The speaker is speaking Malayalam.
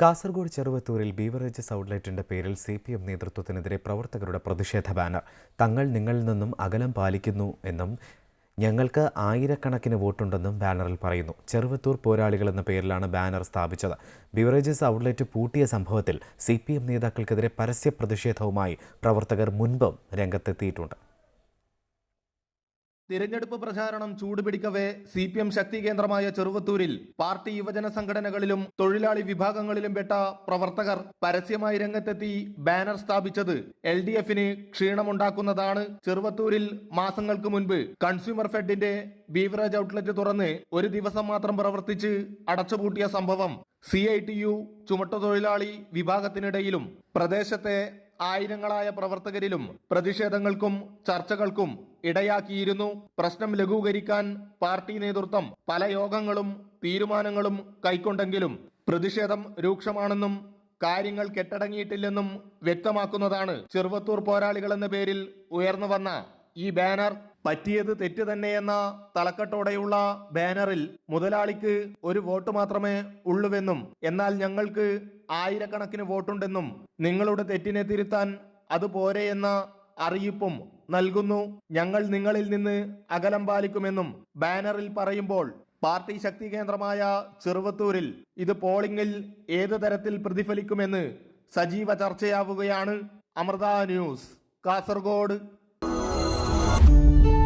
കാസർഗോഡ് ചെറുവത്തൂരിൽ ബീവറേജസ് ഔട്ട്ലെറ്റിന്റെ പേരിൽ സി പി എം നേതൃത്വത്തിനെതിരെ പ്രവർത്തകരുടെ പ്രതിഷേധ ബാനർ. തങ്ങൾ നിങ്ങളിൽ നിന്നും അകലം പാലിക്കുന്നു എന്നും ഞങ്ങൾക്ക് ആയിരക്കണക്കിന് വോട്ടുണ്ടെന്നും ബാനറിൽ പറയുന്നു. ചെറുവത്തൂർ പോരാളികൾ എന്ന പേരിലാണ് ബാനർ സ്ഥാപിച്ചത്. ബീവറേജസ് ഔട്ട്ലെറ്റ് പൂട്ടിയ സംഭവത്തിൽ സി പി എം നേതാക്കൾക്കെതിരെ പരസ്യ പ്രതിഷേധവുമായി പ്രവർത്തകർ മുൻപും രംഗത്തെത്തിയിട്ടുണ്ട്. തിരഞ്ഞെടുപ്പ് പ്രചാരണം ചൂടുപിടിക്കവേ സി പി എം ശക്തി കേന്ദ്രമായ ചെറുവത്തൂരിൽ പാർട്ടി യുവജന സംഘടനകളിലും തൊഴിലാളി വിഭാഗങ്ങളിലും പെട്ട പ്രവർത്തകർ പരസ്യമായി രംഗത്തെത്തി ബാനർ സ്ഥാപിച്ചത് എൽ ഡി എഫിന് ക്ഷീണമുണ്ടാക്കുന്നതാണ്. ചെറുവത്തൂരിൽ മാസങ്ങൾക്ക് മുൻപ് കൺസ്യൂമർ ഫെഡിന്റെ ബീവറേജ് ഔട്ട്ലെറ്റ് തുറന്ന് ഒരു ദിവസം മാത്രം പ്രവർത്തിച്ച് അടച്ചുപൂട്ടിയ സംഭവം സി ഐ ടി യു ചുമട്ടുതൊഴിലാളി വിഭാഗത്തിനിടയിലും പ്രദേശത്തെ ആയിരങ്ങളായ പ്രവർത്തകരിലും പ്രതിഷേധങ്ങൾക്കും ചർച്ചകൾക്കും ഇടയാക്കിയിരുന്നു. പ്രശ്നം ലഘൂകരിക്കാൻ പാർട്ടി നേതൃത്വം പല യോഗങ്ങളും തീരുമാനങ്ങളും കൈക്കൊണ്ടെങ്കിലും പ്രതിഷേധം രൂക്ഷമാണെന്നും കാര്യങ്ങൾ കെട്ടടങ്ങിയിട്ടില്ലെന്നും വ്യക്തമാക്കുന്നതാണ് ചെറുവത്തൂർ പോരാളികൾ എന്ന പേരിൽ ഉയർന്നു വന്ന ഈ ബാനർ. പറ്റിയത് തെറ്റ് തന്നെയെന്ന തലക്കെട്ടോടെയുള്ള ബാനറിൽ മുതലാളിക്ക് ഒരു വോട്ട് മാത്രമേ ഉള്ളൂവെന്നും എന്നാൽ ഞങ്ങൾക്ക് ആയിരക്കണക്കിന് വോട്ടുണ്ടെന്നും നിങ്ങളുടെ തെറ്റിനെ തിരുത്താൻ അത് പോരെയെന്ന അറിയിപ്പും നൽകുന്നു. ഞങ്ങൾ നിങ്ങളിൽ നിന്ന് അകലം പാലിക്കുമെന്നും ബാനറിൽ പറയുമ്പോൾ പാർട്ടി ശക്തി കേന്ദ്രമായ ചെറുവത്തൂരിൽ ഇത് പോളിംഗിൽ ഏത് തരത്തിൽ പ്രതിഫലിക്കുമെന്ന് സജീവ ചർച്ചയാവുകയാണ്. അമൃത ന്യൂസ് കാസർഗോഡ്. you